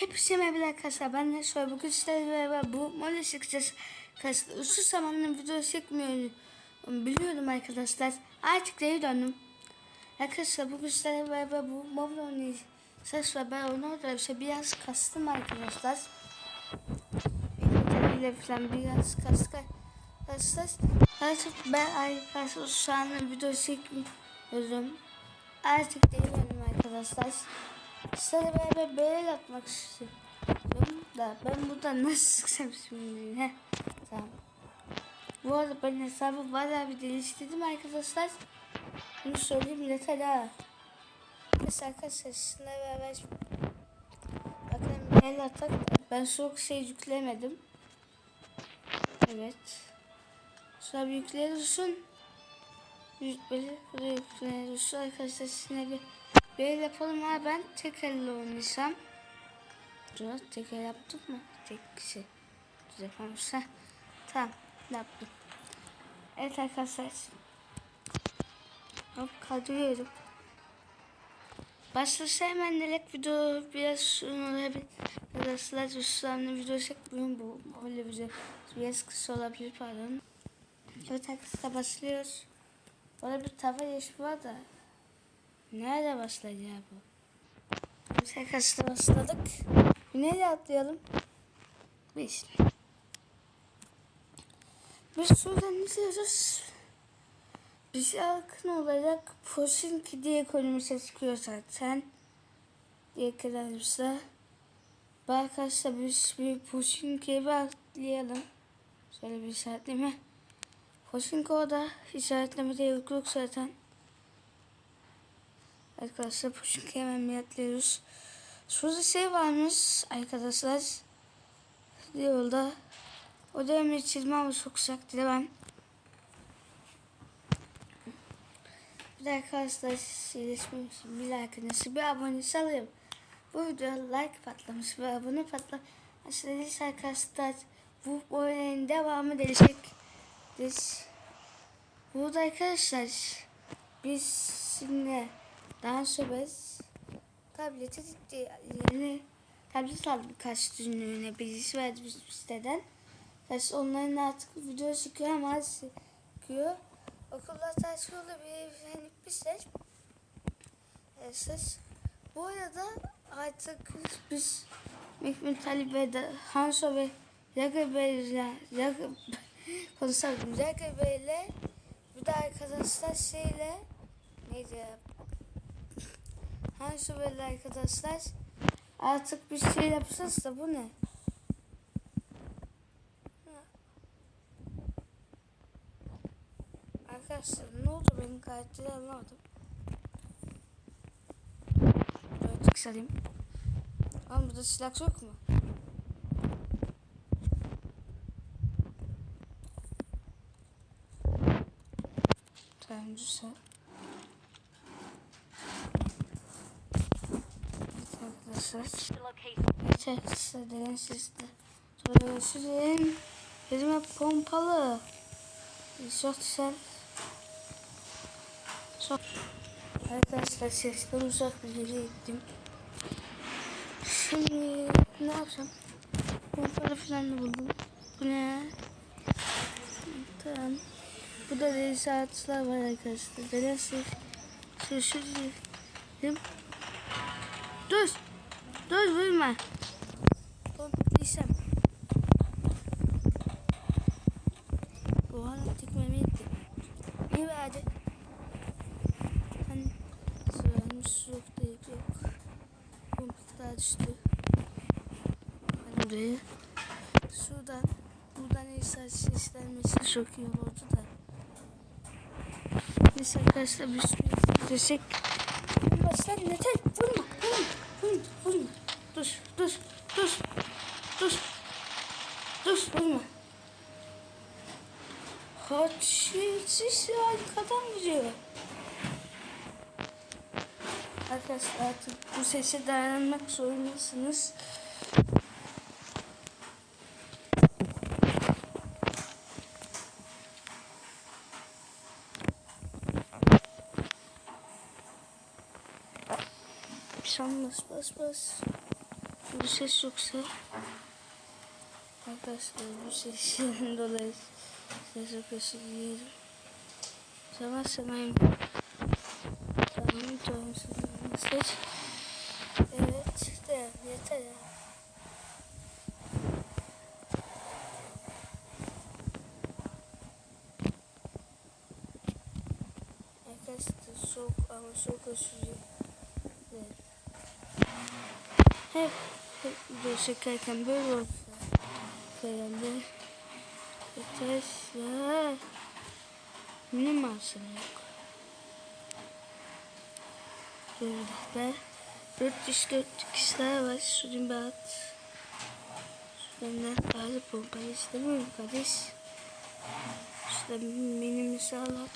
Hepsi merhaba arkadaşlar. Ben de şöyle bugün sizlerle beraber bu mola çıkacağız. Arkadaşlar uzun zamandır video çekmiyorum. Biliyorum arkadaşlar. Artık geri döndüm. Arkadaşlar bugün sizlerle beraber bu mobil oynayacağız. Ve ben oynarken işte biraz kastım arkadaşlar. Bilgilerle falan biraz kastık arkadaşlar. Artık ben arkadaşlar şu an video çekmiyorum. Artık geri döndüm arkadaşlar. Sizlerle beraber beyel atmak istiyorum da ben buradan nasıl çıksam şimdi he? Tamam. Bu arada ben hesabı bayağı bir değiştirdim arkadaşlar. Bunu söyleyeyim yeter ha. Mesela arkadaşlar sizinle beraber bakalım beyel atak ben çok şey yüklemedim. Evet. Sonra bir yükleriyorsun Böyle yükleriyorsun arkadaşlar sizinle bir Böyle yapalım ha ben tek elle oynayacağım. Dur tek el yaptık mı? Tek kişi. Dur yapamamışsa. Tamam yaptım. Evet arkadaşlar. Hop kaldırıyorum. Başlasa hemen direkt video biraz şunu hep arkadaşlar üstlerine video çekmiyorum bu böyle video biraz kısa olabilir pardon. Evet arkadaşlar başlıyoruz. Burada bir tava yeşil var da Nerede başladı bu? Biz arkadaşlar başladık. Nereye atlayalım? Biz. Biz şuradan izliyoruz. Bize yakın olarak Posinki diye konumuz çıkıyor zaten. Diye kadar Arkadaşlar biz bir Posinki'ye bir atlayalım. Şöyle bir işaretleme. Posinki orada işaretleme de yok yok zaten. Arkadaşlar bir atlıyoruz. Şurada şey varmış arkadaşlar. Yolda. O dönemde çizme ama çok sıcak dilemem. Bir de arkadaşlar iyileşmemiş bir like nasıl bir abone alayım. Bu video like patlamış ve abone patlamış. Aşağıdaki arkadaşlar bu oyunun devamı gelecek. Biz burada arkadaşlar biz şimdi daha sonra biz tableti yeni tablet aldık birkaç günlüğüne birisi verdi biz siteden. Taşı onların artık video çıkıyor ama çıkıyor. Okullar tatil oluyor bir hani bizler. Evet, bu arada artık biz Mehmet Ali ve de Hanso ve Yaga Bey'le Yaga konuşalım. Yaga Bey'le bir de arkadaşlar şeyle neydi Hangi böyle arkadaşlar? Artık bir şey yapacağız da bu ne? Arkadaşlar ne oldu benim karakteri anlamadım. Böyle tıksalayım. Ama burada silah yok mu? Tamam güzel. Arkadaşlar. Arkadaşlar denen sizde. Sonra sizin elime pompalı. Çok güzel. Çok. Arkadaşlar sesten uzak bir yere gittim. Şimdi ne yapacağım? Pompalı falan da buldum. Bu ne? Tamam. Bu da deli saatler var arkadaşlar. Şu şu Dur. Dur vurma. Kompliysem. Oha lan tekmemi yetti. İyi verdi. Hani sıranmış su yok da yok yok. Komplik daha düştü. Hani buraya. Şuradan. Buradan insan seslenmesi çok iyi olurdu da. Neyse arkadaşlar bir sürü desek. Başlar yeter. Vurma. Vurma. Vurma. Vurma. Dur, dur, dur, dur, dur, vurma. Haçsiz arkadan gidiyor. Arkadaşlar artık bu sese dayanmak zorundasınız. Bas bas bas. Bu ses yoksa Arkadaşlar bu sesten dolayı ses çok özür Zaman sanayım. Tamam tamam seç. Evet de yeter ya. Arkadaşlar soğuk ama soğuk dilerim. Hep, video çekerken böyle olsa herhalde yeter. Benim maaşım yok. Böyle 404 kişiler var. Şuradan bat. Şuradan fazla pompa istemiyorum kardeş. Şuradan minimizi alıp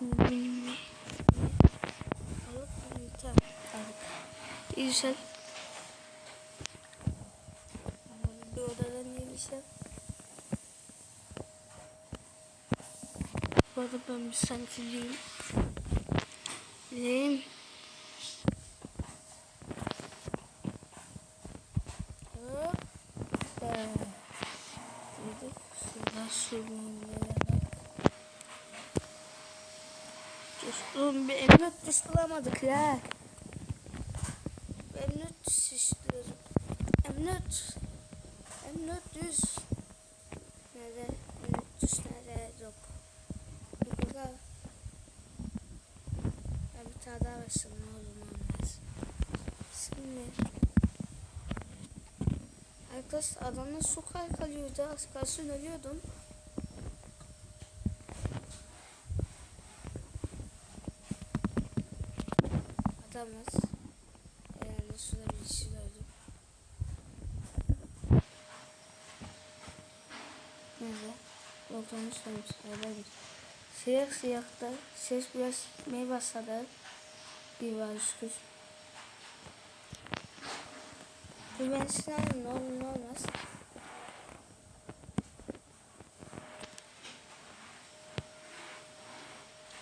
minimi alıp tamam aldık. İyi güzel. Bir odadan iyi. Arada ben bir sürmelere bak. Dostum bir emniyet düş bulamadık ya. Emniyet düş istiyorum. Emniyet. Emniyet düş. Nerede? Emniyet düş nerede? Yok. Yok yok. Ben olur ne olmaz. Şimdi. Arkadaşlar adamla su kalıyordu. Az kalsın ölüyordum. Adamız. Herhalde suda bir şey öldü. Nerede? Olduğunu söylemişler. Siyah siyahta ses biraz gitmeye başladı. Bir ben silahım ne olur ne olmaz.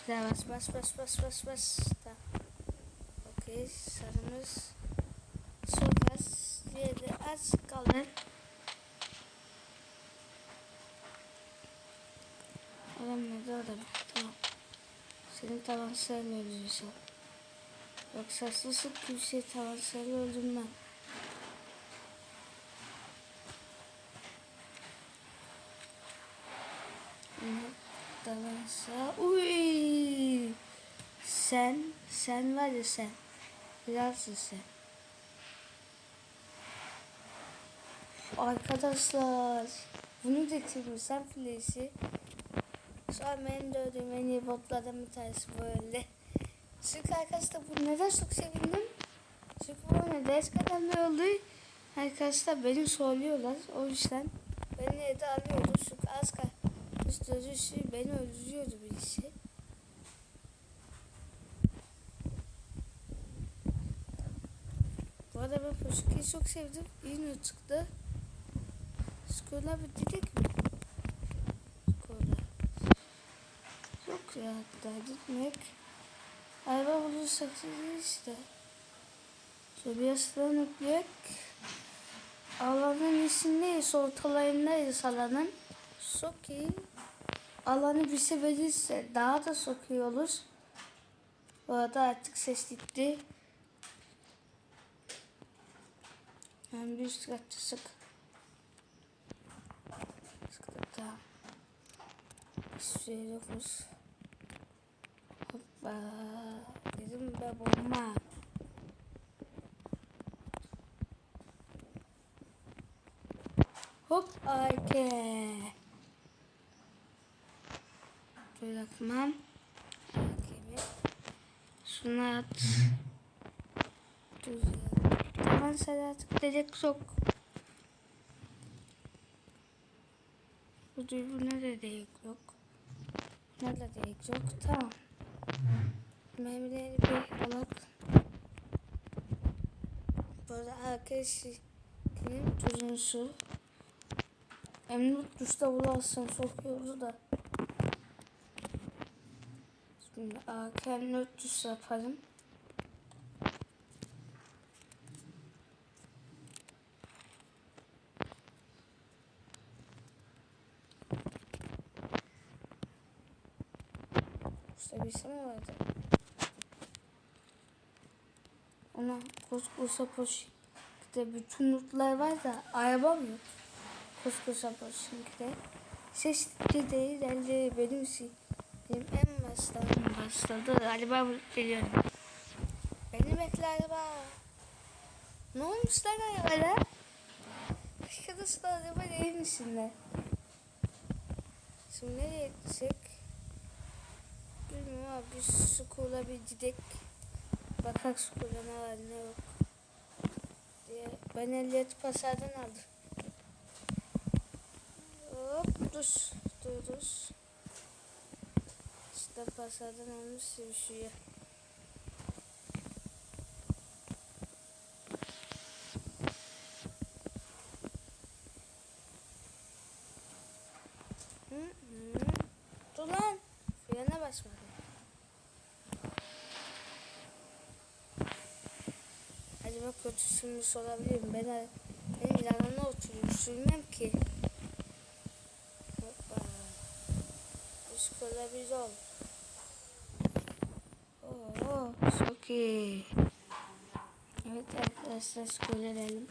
Güzel bas bas bas bas bas bas. Da. Okey sarımız çok az. Diğeri az kalır. Adam nerede adam? Tamam. Senin tavan sayılı öldürürsen. Yoksa susup bir şey tavan sayılı öldürmem. Tavansa. Uy. Sen, sen var ya sen. Bilalsin sen. Arkadaşlar. Bunu getirmişsem filesi. Şu an benim gördüğüm en iyi botlardan bir tanesi böyle. Çünkü arkadaşlar bu neden çok sevindim? Çünkü bu oyunda eskiden ne oldu? Arkadaşlar benim söylüyorlar. O yüzden beni evde arıyordu. Çünkü az kal üstücüsü beni öldürüyordu birisi. Bu arada ben Poşuka'yı çok sevdim. İyi çıktı. Skola bir dedik mi? Skola. Yok ya hatta gitmek. Araba bunun saksızı işte. Şöyle bir aslan. Alanın içindeyiz, ortalarındayız alanın. Soki alanı bize verirse daha da sokuyor olur. Bu arada artık ses gitti. Yani bir sıkıntı sık. Sıkıntı. 19 Bizim be bomba. Hop ayke. Şöyle atmam. Şunu at. Tamam sen artık dedek sok. Bu duygu ne de yok. Ne de yok. Tamam. Memleri bir alak. Burada arkadaşının tuzun su. Emniyet duşta bulasın sokuyordu da. Şimdi AK 400 yapalım. Vardı? Ona koskoca poşette bütün notlar var da araba mı yok? Koskoca poşette. Ses gideyi geldi benim. Benim en baştan başladı. Galiba geliyorum. Beni bekle araba. Ne olmuş lan arabaya? Arkadaşlar araba değil içinde. Şimdi nereye gidecek? Bilmiyorum abi bir skula bir gidek. Bakak skula ne var ne yok. Diye ben ehliyet pasardan aldım. Hop dur dur dur. İşte pasardan almış sevişiyor. Hı hı. Dur lan. Basmadı. Acaba kötü sürmüş olabilir mi? Ben, benim yanına oturuyorum. Sürmem ki. Hoppa. Iskola biz ol. Oo, çok iyi. Evet arkadaşlar skola verelim.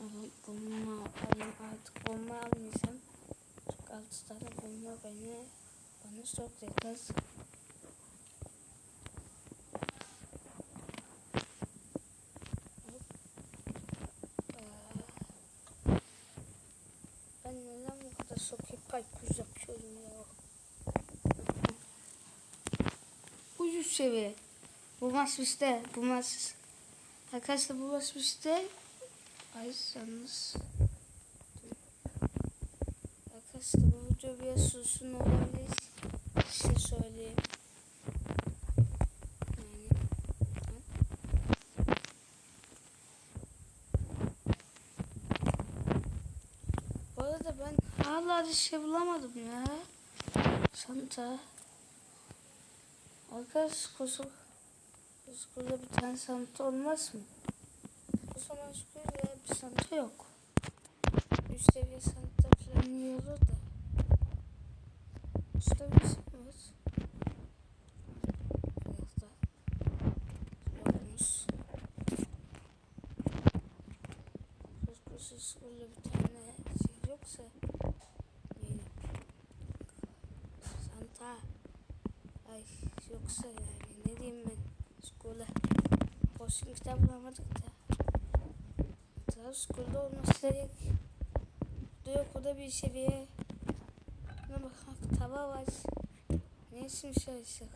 Evet, bomba alayım artık bomba almayacağım. Çünkü altı tane bomba beni bana çok. Aa. Ben neden bu kadar sokayım parkur yapıyorum ya? Ucuz seviye. Bu maç. Bu maç Arkadaşlar bu maç. Yalnız. Arkadaşlar bu video biraz uzun olabilir. Size söyleyeyim. Yani. Bu arada ben hala bir şey bulamadım ya. Santa. Arkadaş kusur. Kuskurda bir tane santa olmaz mı? O zaman bir santa yok. Üst seviye santa falan yiyordu da. Üstte bir şey var. Biraz da yokmuş. Kuskursuz böyle bir tane şey yoksa yiyelim. Santa. Ay yoksa yani ne diyeyim ben. Skula. Boşun kitap bulamadık da. Tabii skulda olması gerek. Burada yok o da bir seviye. Buna bak tava var. Ne isim söylesek.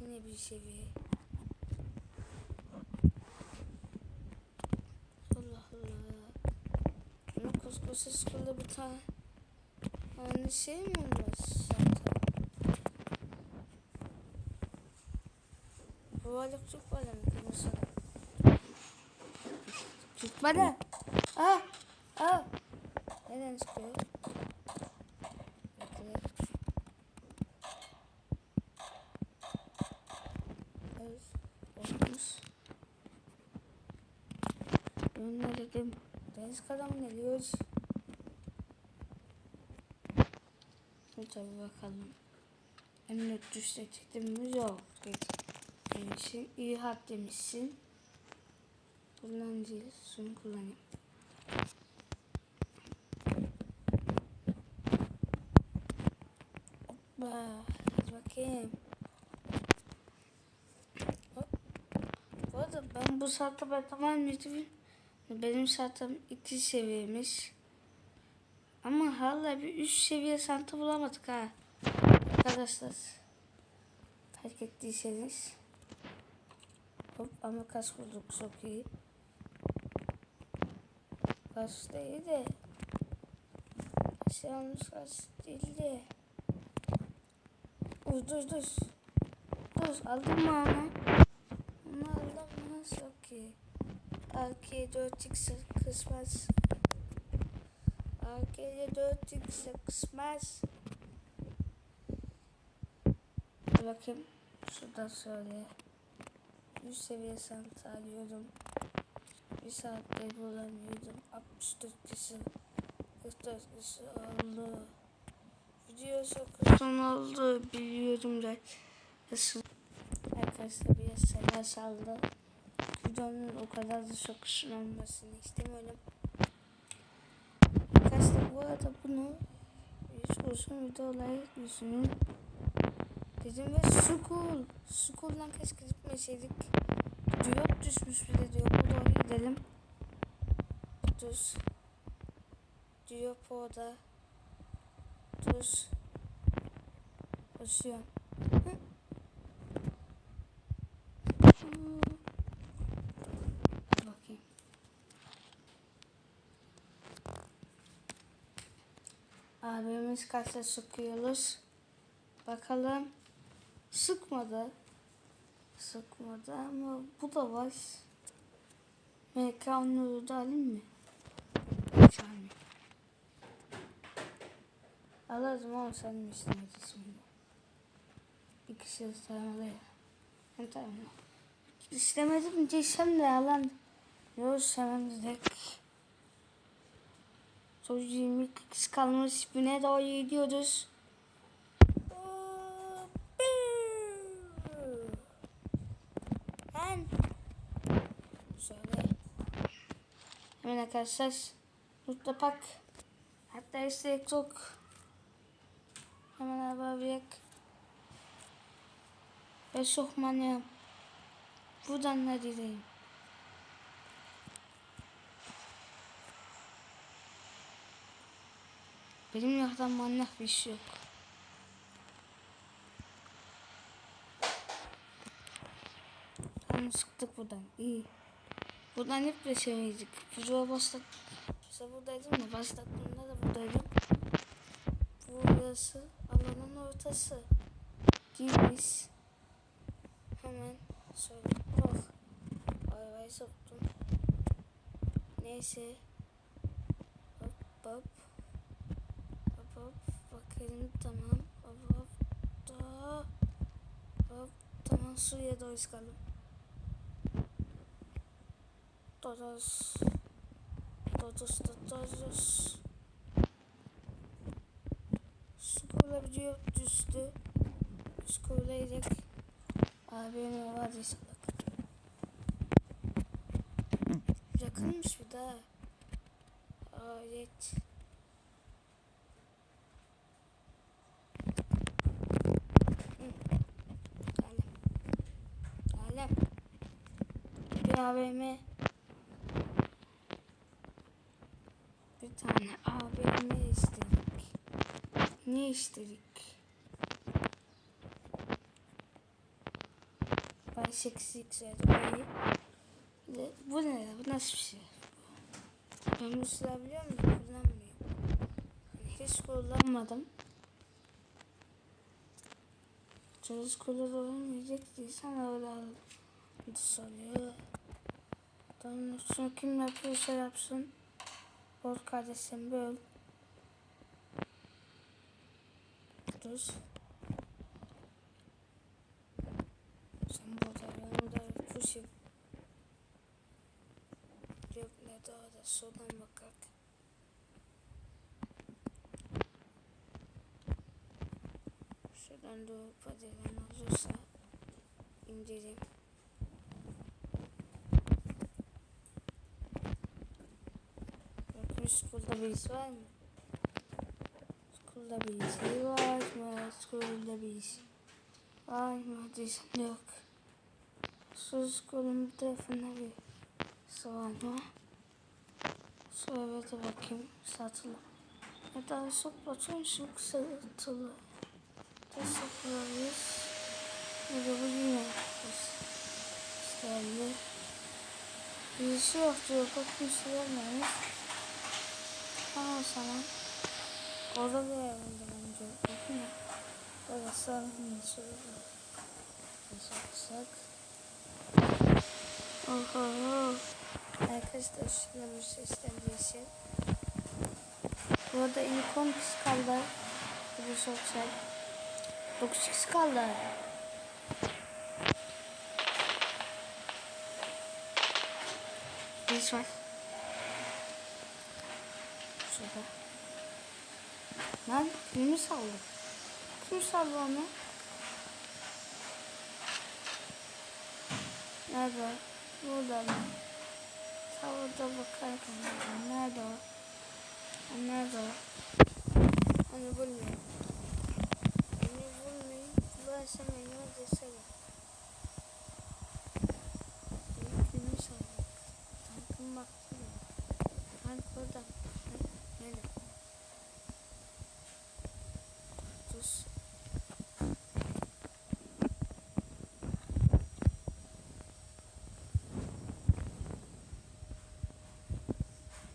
Yine bir seviye. Allah Allah. Ama koskoca skulda bir tane. Aynı şey mi olmaz? Bu balık çok balık mesela. Çıkmadı. Aa, aa. Neden çıkıyor? Gönderdim. Deniz kadam geliyor. Şimdi tabi bakalım. Emniyet düşte çıktım mı? Yok. Demişsin. İyi hat demişsin. Değil. Şunu kullanayım. Hoppa. Hadi bakayım. Hop. Bu arada ben bu saatte ben tamam mıydım? Benim saatim iki seviyeymiş. Ama hala bir üst seviye santa bulamadık ha. Arkadaşlar. Fark ettiyseniz. Hop ama kas bulduk çok iyi. Kas değil de. Kas yalnız kas değil de. Dur dur dur. Dur aldın mı onu? Onu aldım mı? Çok iyi. Arcade 4x kısmaz. Arcade 4x kısmaz. bakayım. Şurada şöyle. 100 seviye sanat alıyorum. Bir saatte bulamıyordum. 64 kişi. 44 kişi oldu. Video çok uzun oldu biliyorum da. Arkadaşlar biraz sefer saldı. Videonun o kadar da çok olmasını istemiyorum. Arkadaşlar bu arada bunu hiç uzun videolar düşünün. Dedim ve school. School'dan keşke gitmeseydik. Diyor düşmüş bile diyor. Bu doğru gidelim. Düz. Diyor orada. Düz. Koşuyor. Bakayım. Abimiz kaçta sıkıyoruz. Bakalım. Sıkmadı. Sıkmadı ama bu da var. MK onları da alayım mı? Hiç. Alırdım ama sen mi istemedin şimdi? Bir kişi istemedi. Ben tamam. İstemedim diyeceğim de alan. Yok istemem direkt. Son 20 kişi kalmış. Bine doğru gidiyoruz. Ben şöyle hemen arkadaşlar. Mutlu Pak. Hatta istek çok hemen araba bir ve çok manyağım buradan ne diyeyim? Benim yaktan manyak bir şey yok. Tamam sıktık buradan. İyi. Buradan hep geçemeyecek. Çocuğa başlat. İşte buradaydım da başlattığımda da buradaydım. Burası alanın ortası. Girmiş. Hemen şöyle oh. Arabayı soktum. Neyse. Hop hop. Hop hop. Bakalım tamam. Hop hop. Da. Hop. Tamam suya doğru çıkalım. Todos. Todos, todos. Skula gidiyor düştü. Skula yedek. Abim var salak. Yakınmış bir daha. Alem. Bir AVM. Bir tane AVM istedik. Ne istedik? Eksik sayıda Bu ne? Bu nasıl bir şey? Ben bunu sılabiliyor muyum? Kullanmıyorum. Hiç kullanmadım. Çocuk kullanır olmayacak değilsen öyle aldım. Soruyor. Tamam, kim yapıyorsa yapsın. Bol kardeşim böl. Burada ben burada push yap. Yok ne daha da soldan bakak. Şuradan doğru padelen olursa indireyim. Bakın school'da birisi var mı? School'da birisi var mı? School'da birisi var mı? Diysen yok. Şu school'un bir tarafında var mı? Şu eve de bakayım. Satılı. Ya da çok bakıyorum çok satılı. Teşekkürler. Ne de bu yine. İşte Birisi yok diyor. Bak kimse gelmemiş. Tamam sana. Orada da yanında bence. Bakın. Orası nasıl? Nasıl yapsak? Aha. Arkadaşlar şunları seslendiği için. Bu arada ilk 10 kişi kaldı. Bu sosyal. 9 kişi kaldı. This one. Super. Lan kimi saldı? Kim saldı onu? Nerede? Burada mı? Tavada bakarken. Nerede o? Nerede o? Onu bulmuyorum. Beni bulmayın. Bularsam beni öldürse. Beni kimi saldı? Tankın baktı? Tank burada. Ha, Nerede? Sus.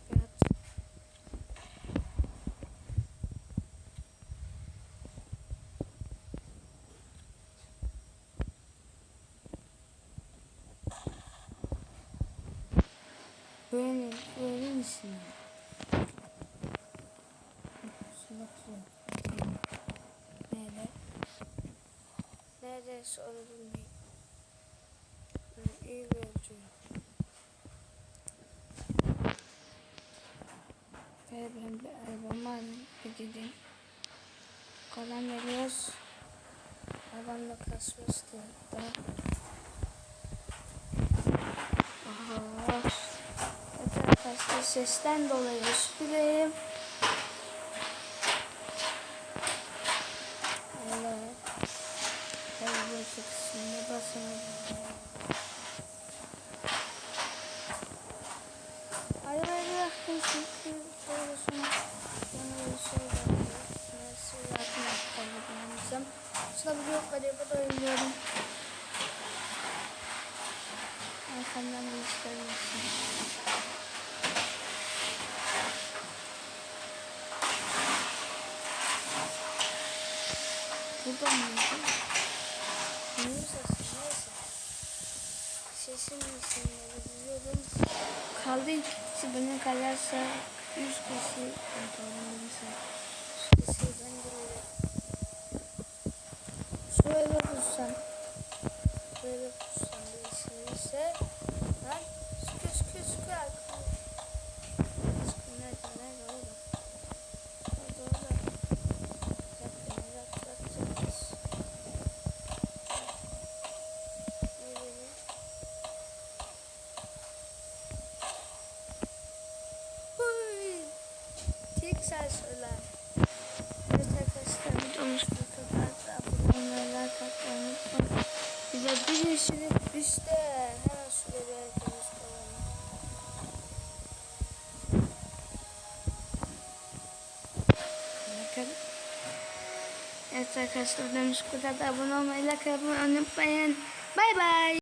Berat. Böyle, böyle misin? Şuna bakıyorum. Nerede? Neredeyse onu bulmayayım. Ben iyi yolcuyum. Ve ben bir arabamı alayım. Bir gideyim. Kolay geliyoruz. Arabamla kasmıştı. Da. Aha. Arkadaşlar sesten dolayı özür dilerim. Allah. Ben bu kısmına basamadım. Hayır hayır. Çünkü şöyle şunu bana bir şey yapıyor. Nasıl yapmak kalıbımızım. Şuna bir yok hadi bu da oynuyorum. Arkamdan bir işler yapsın. Burada mıydı? Neyin sesi neyse. Sesin isimleri biliyorum. Kaldı beni kalarsa üç kişi ben de Şöyle tutsam. Böyle tutsam bir şeyse. Lan sıkı sıkı sıkı arkadaşlar. Sıkı nerede nerede orada. Orada orada. Yapın yapacağız. Nerede bu? Huy! Tek ses öyle. Evet arkadaşlar videomuz bu kadar. Abone olmayı, like atmayı unutmayın. Bir de bir sürü üstte hemen şuraya bir herkes koyalım. Bakın. Evet arkadaşlar bu kadar. Abone olmayı, like atmayı unutmayın. Bay bay.